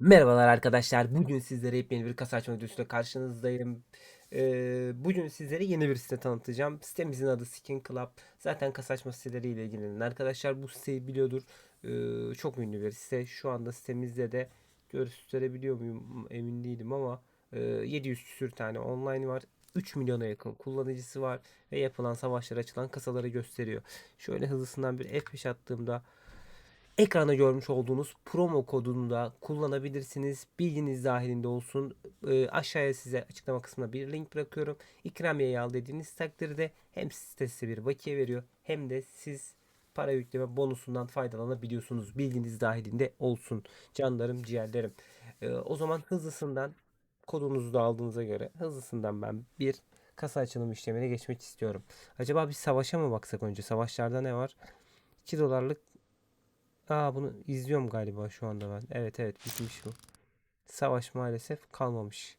Merhabalar arkadaşlar. Bugün sizlere yepyeni bir kasa açma videosuyla karşınızdayım. Ee, bugün sizlere yeni bir site tanıtacağım. Sitemizin adı Skin Club. Zaten kasa açma siteleriyle ilgilenen arkadaşlar bu siteyi biliyordur. Ee, çok ünlü bir site. Şu anda sitemizde de gösterebiliyor muyum emin değilim ama e, 700 küsür tane online var. 3 milyona yakın kullanıcısı var ve yapılan savaşlara açılan kasaları gösteriyor. Şöyle hızlısından bir F5 attığımda Ekranda görmüş olduğunuz promo kodunu da kullanabilirsiniz. Bilginiz dahilinde olsun. Ee, aşağıya size açıklama kısmına bir link bırakıyorum. İkramiyeyi al dediğiniz takdirde hem sitesi bir bakiye veriyor hem de siz para yükleme bonusundan faydalanabiliyorsunuz. Bilginiz dahilinde olsun. Canlarım, ciğerlerim. Ee, o zaman hızlısından kodunuzu da aldığınıza göre hızlısından ben bir kasa açılım işlemine geçmek istiyorum. Acaba bir savaşa mı baksak önce? Savaşlarda ne var? 2 dolarlık Aa bunu izliyorum galiba şu anda ben. Evet evet bitmiş bu. Savaş maalesef kalmamış.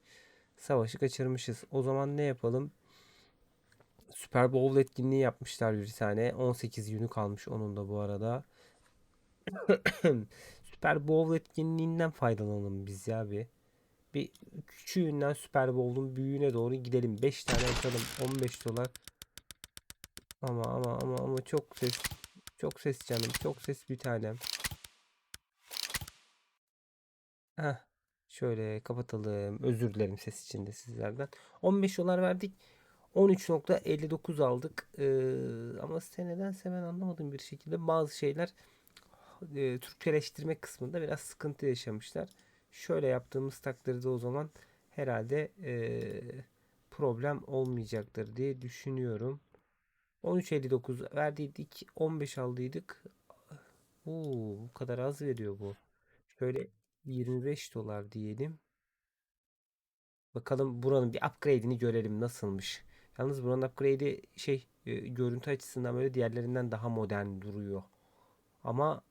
Savaşı kaçırmışız. O zaman ne yapalım? Super Bowl etkinliği yapmışlar bir tane. 18 günü kalmış onun da bu arada. Super Bowl etkinliğinden faydalanalım biz ya bir. Bir küçüğünden Super Bowl'un büyüğüne doğru gidelim. 5 tane açalım. 15 dolar. Ama ama ama ama çok ses. Çok ses canım. Çok ses bir tanem. Heh. Şöyle kapatalım. Özür dilerim ses içinde sizlerden. 15 dolar verdik. 13.59 aldık. Ee, ama site nedense ben anlamadım bir şekilde. Bazı şeyler e, Türkçeleştirme kısmında biraz sıkıntı yaşamışlar. Şöyle yaptığımız takdirde o zaman herhalde e, problem olmayacaktır diye düşünüyorum. 13.59 verdiydik. 15 aldıydık. Oo, bu kadar az veriyor bu. Şöyle 25 dolar diyelim. Bakalım buranın bir upgrade'ini görelim nasılmış. Yalnız buranın upgrade'i şey e, görüntü açısından böyle diğerlerinden daha modern duruyor. Ama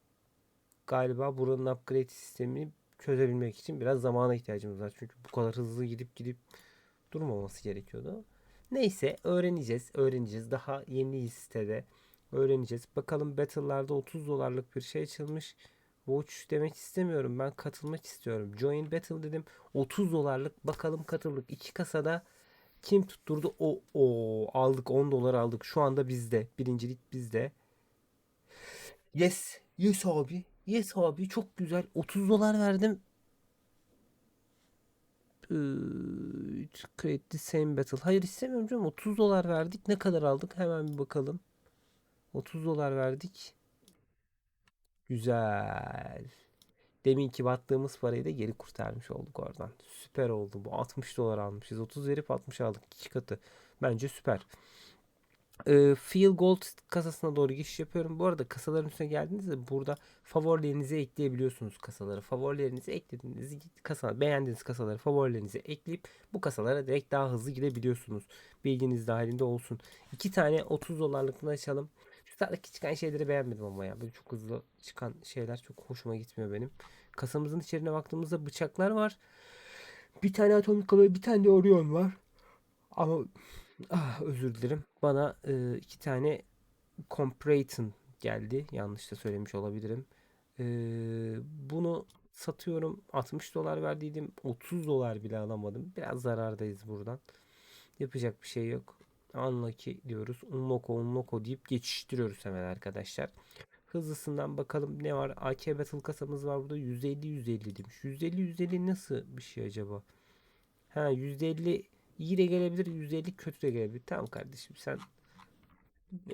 galiba buranın upgrade sistemini çözebilmek için biraz zamana ihtiyacımız var. Çünkü bu kadar hızlı gidip gidip durmaması gerekiyordu. Neyse öğreneceğiz, öğreneceğiz. Daha yeni sitede öğreneceğiz. Bakalım Battle'larda 30 dolarlık bir şey açılmış. Watch demek istemiyorum. Ben katılmak istiyorum. Join Battle dedim. 30 dolarlık bakalım katıldık. İki kasada kim tutturdu? O o aldık 10 dolar aldık. Şu anda bizde. Birincilik bizde. Yes. Yes abi. Yes abi çok güzel. 30 dolar verdim. The same battle. Hayır istemiyorum canım. 30 dolar verdik. Ne kadar aldık? Hemen bir bakalım. 30 dolar verdik. Güzel. Deminki battığımız parayı da geri kurtarmış olduk oradan. Süper oldu bu. 60 dolar almışız. 30 verip 60 aldık. iki katı. Bence süper. Ee, Feel Gold kasasına doğru geçiş yapıyorum. Bu arada kasaların üstüne geldiğinizde burada favorilerinizi ekleyebiliyorsunuz kasaları. Favorilerinizi eklediğiniz kasa, beğendiğiniz kasaları favorilerinize ekleyip bu kasalara direkt daha hızlı gidebiliyorsunuz. Bilginiz dahilinde olsun. İki tane 30 dolarlıkını açalım. Şu taraftaki çıkan şeyleri beğenmedim ama ya. Böyle çok hızlı çıkan şeyler çok hoşuma gitmiyor benim. Kasamızın içerine baktığımızda bıçaklar var. Bir tane atomik kalori, bir tane de Orion var. Ama ah, özür dilerim. Bana e, iki tane Compraton geldi. Yanlış da söylemiş olabilirim. E, bunu satıyorum. 60 dolar verdiydim. 30 dolar bile alamadım. Biraz zarardayız buradan. Yapacak bir şey yok. Unlucky diyoruz. Unlock unlock deyip geçiştiriyoruz hemen arkadaşlar. Hızlısından bakalım ne var. AK Battle kasamız var burada. 150 150 demiş. 150 150 nasıl bir şey acaba? Ha 150 iyi de gelebilir, 150 kötü de gelebilir. Tamam kardeşim sen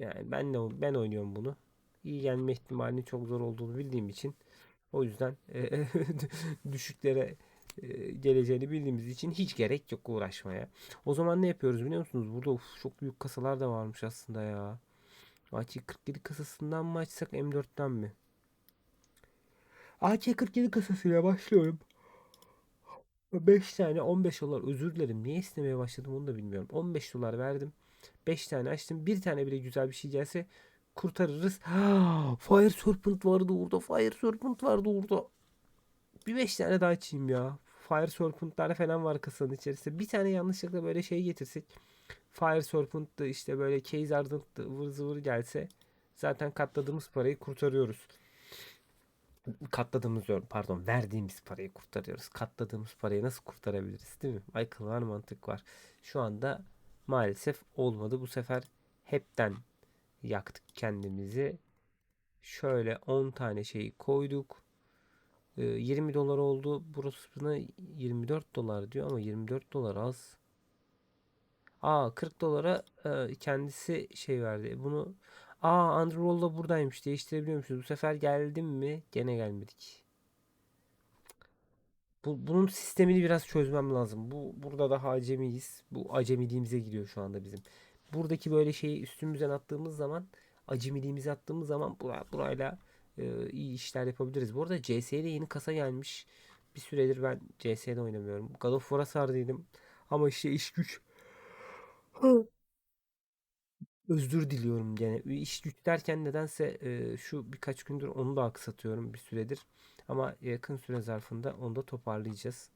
yani ben de ben oynuyorum bunu. İyi gelme ihtimalinin çok zor olduğunu bildiğim için o yüzden e, düşüklere e, geleceğini bildiğimiz için hiç gerek yok uğraşmaya. O zaman ne yapıyoruz biliyor musunuz? Burada of, çok büyük kasalar da varmış aslında ya. AK-47 kasasından mı açsak M4'ten mi? AK-47 kasasıyla başlıyorum. 5 tane 15 dolar özür dilerim. Niye istemeye başladım onu da bilmiyorum. 15 dolar verdim. 5 tane açtım. Bir tane bile güzel bir şey gelse kurtarırız. Fire Serpent vardı orada. Fire Serpent vardı orada. Bir 5 tane daha açayım ya. Fire Serpent'lar falan var kasanın içerisinde. Bir tane yanlışlıkla böyle şey getirsek. Fire Serpent'tı işte böyle Case Ardent'tı ıvır zıvır gelse. Zaten katladığımız parayı kurtarıyoruz. Katladığımız pardon verdiğimiz parayı kurtarıyoruz. Katladığımız parayı nasıl kurtarabiliriz değil mi? Akıl var mantık var. Şu anda maalesef olmadı. Bu sefer hepten yaktık kendimizi. Şöyle 10 tane şeyi koyduk. Ee, 20 dolar oldu. Burasına 24 dolar diyor ama 24 dolar az. Aa 40 dolara e, kendisi şey verdi. Bunu Aa Underroll da buradaymış. Değiştirebiliyormuşuz. Bu sefer geldim mi? Gene gelmedik. Bu, bunun sistemini biraz çözmem lazım. Bu burada daha acemiyiz. Bu acemiliğimize gidiyor şu anda bizim. Buradaki böyle şeyi üstümüzden attığımız zaman acemiliğimizi attığımız zaman bura, burayla e, iyi işler yapabiliriz. Bu arada CS'de yeni kasa gelmiş. Bir süredir ben CS'de oynamıyorum. God of War'a sardıydım. Ama işte iş güç. Özür diliyorum gene. İş güç derken nedense e, şu birkaç gündür onu da aksatıyorum bir süredir. Ama yakın süre zarfında onu da toparlayacağız.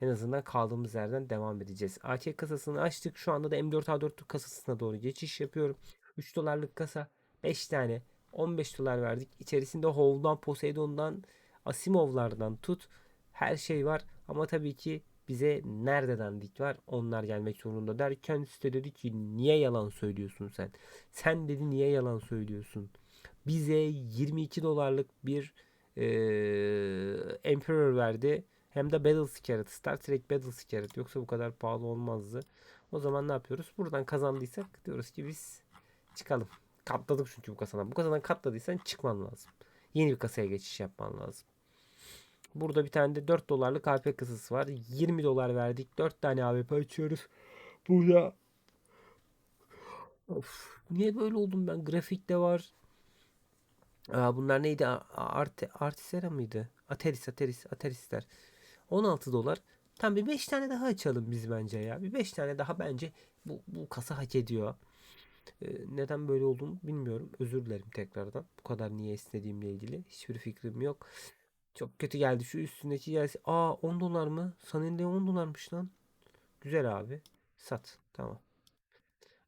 En azından kaldığımız yerden devam edeceğiz. AK kasasını açtık. Şu anda da M4A4 kasasına doğru geçiş yapıyorum. 3 dolarlık kasa 5 tane 15 dolar verdik. İçerisinde Hov'dan, Poseidon'dan, Asimov'lardan tut. Her şey var. Ama tabii ki bize nerede dandik var onlar gelmek zorunda derken site dedi ki niye yalan söylüyorsun sen? Sen dedi niye yalan söylüyorsun? Bize 22 dolarlık bir eee Emperor verdi. Hem de Battle Scarlet. Star Trek Battle Scarlet. Yoksa bu kadar pahalı olmazdı. O zaman ne yapıyoruz? Buradan kazandıysak diyoruz ki biz çıkalım. Katladık çünkü bu kasadan. Bu kasadan katladıysan çıkman lazım. Yeni bir kasaya geçiş yapman lazım. Burada bir tane de 4 dolarlık AP kasası var. 20 dolar verdik. 4 tane AWP açıyoruz. Burada of, niye böyle oldum ben? Grafikte var. Aa, bunlar neydi? Art Artisera mıydı? Ateris, Ateris, Aterisler. 16 dolar. Tam bir 5 tane daha açalım biz bence ya. Bir 5 tane daha bence bu, bu kasa hak ediyor. Ee, neden böyle olduğunu bilmiyorum. Özür dilerim tekrardan. Bu kadar niye istediğimle ilgili hiçbir fikrim yok. Çok kötü geldi. Şu üstündeki gelsin. Aa 10 dolar mı? Sanende 10 dolarmış lan. Güzel abi. Sat. Tamam.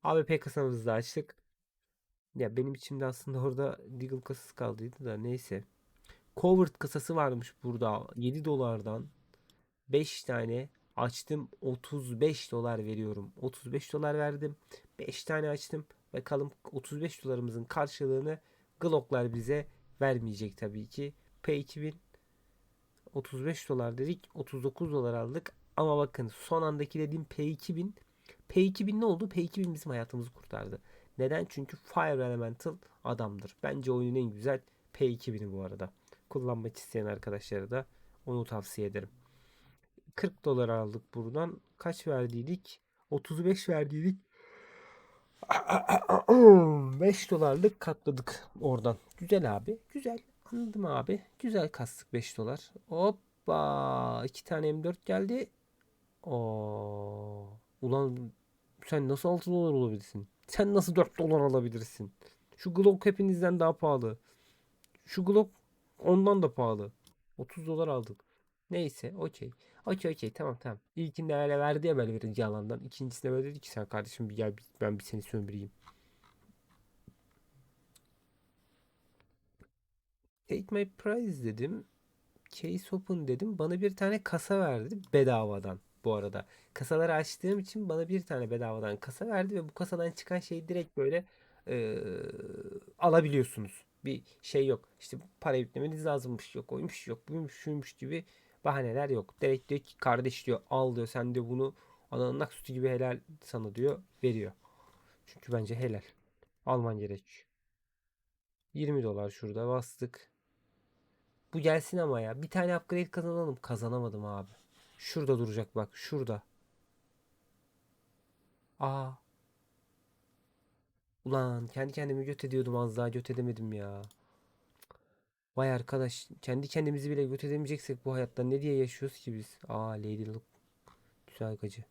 AWP kasamızı da açtık. Ya benim içimde aslında orada Deagle kasası kaldıydı da neyse. Covered kasası varmış burada. 7 dolardan 5 tane açtım. 35 dolar veriyorum. 35 dolar verdim. 5 tane açtım. Bakalım 35 dolarımızın karşılığını Glock'lar bize vermeyecek tabii ki. P2000 35 dolar dedik. 39 dolar aldık. Ama bakın son andaki dediğim P2000 P2000 ne oldu? P2000 bizim hayatımızı kurtardı. Neden? Çünkü Fire Elemental adamdır. Bence oyunun en güzel P2000'i bu arada. Kullanmak isteyen arkadaşlara da onu tavsiye ederim. 40 dolar aldık buradan. Kaç verdiydik? 35 verdiydik. 5 dolarlık katladık oradan. Güzel abi. Güzel. Anladım abi. Güzel kastık 5 dolar. Hoppa. 2 tane M4 geldi. Oo. Ulan sen nasıl 6 dolar olabilirsin? Sen nasıl 4 dolar alabilirsin? Şu Glock hepinizden daha pahalı. Şu Glock ondan da pahalı. 30 dolar aldık. Neyse okey. Okey okey tamam tamam. İlkinde öyle verdi ya böyle birinci alandan. İkincisinde böyle dedi ki sen kardeşim bir gel ben bir seni sömüreyim. Take my prize dedim. Case open dedim. Bana bir tane kasa verdi bedavadan bu arada. Kasaları açtığım için bana bir tane bedavadan kasa verdi ve bu kasadan çıkan şey direkt böyle e, alabiliyorsunuz. Bir şey yok. İşte para yüklemeniz lazımmış yok oymuş yok buymuş şuymuş gibi bahaneler yok. Direkt diyor ki kardeş diyor al diyor sen de bunu ananın sütü gibi helal sana diyor veriyor. Çünkü bence helal. Alman gerek. 20 dolar şurada bastık. Bu gelsin ama ya. Bir tane upgrade kazanalım. Kazanamadım abi. Şurada duracak bak. Şurada. Aa. Ulan kendi kendimi göt ediyordum az daha göt edemedim ya. Vay arkadaş kendi kendimizi bile göt edemeyeceksek bu hayatta ne diye yaşıyoruz ki biz? Aa Lady Luck. Güzel gacı.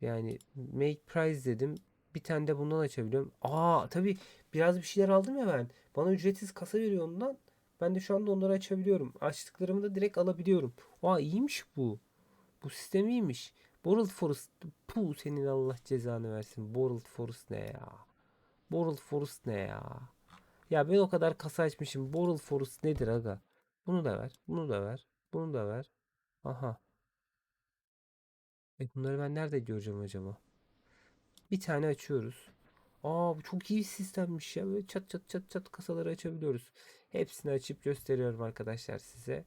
Yani make price dedim. Bir tane de bundan açabiliyorum. Aa tabii biraz bir şeyler aldım ya ben. Bana ücretsiz kasa veriyor ondan. Ben de şu anda onları açabiliyorum. Açtıklarımı da direkt alabiliyorum. Aa iyiymiş bu. Bu sistem iyiymiş. Borrowed Forest. Puh senin Allah cezanı versin. Borrowed Forest ne ya? Borrowed Forest ne ya? Ya ben o kadar kasa açmışım. Boral Forest nedir aga? Bunu da ver. Bunu da ver. Bunu da ver. Aha. E bunları ben nerede göreceğim acaba? Bir tane açıyoruz. Aa bu çok iyi bir sistemmiş ya. Böyle çat çat çat çat kasaları açabiliyoruz. Hepsini açıp gösteriyorum arkadaşlar size.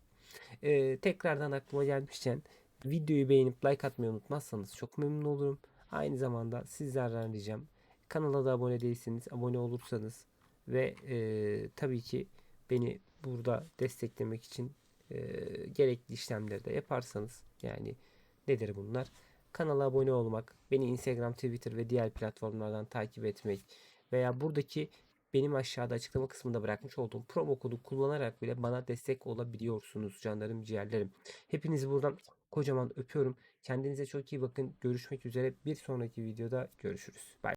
Ee, tekrardan aklıma gelmişken videoyu beğenip like atmayı unutmazsanız çok memnun olurum. Aynı zamanda sizlerden ricam kanala da abone değilseniz abone olursanız ve e, tabii ki beni burada desteklemek için e, gerekli işlemleri de yaparsanız yani nedir bunlar? Kanala abone olmak, beni Instagram, Twitter ve diğer platformlardan takip etmek veya buradaki benim aşağıda açıklama kısmında bırakmış olduğum promo kodu kullanarak bile bana destek olabiliyorsunuz canlarım ciğerlerim. Hepinizi buradan kocaman öpüyorum. Kendinize çok iyi bakın. Görüşmek üzere. Bir sonraki videoda görüşürüz. Bye.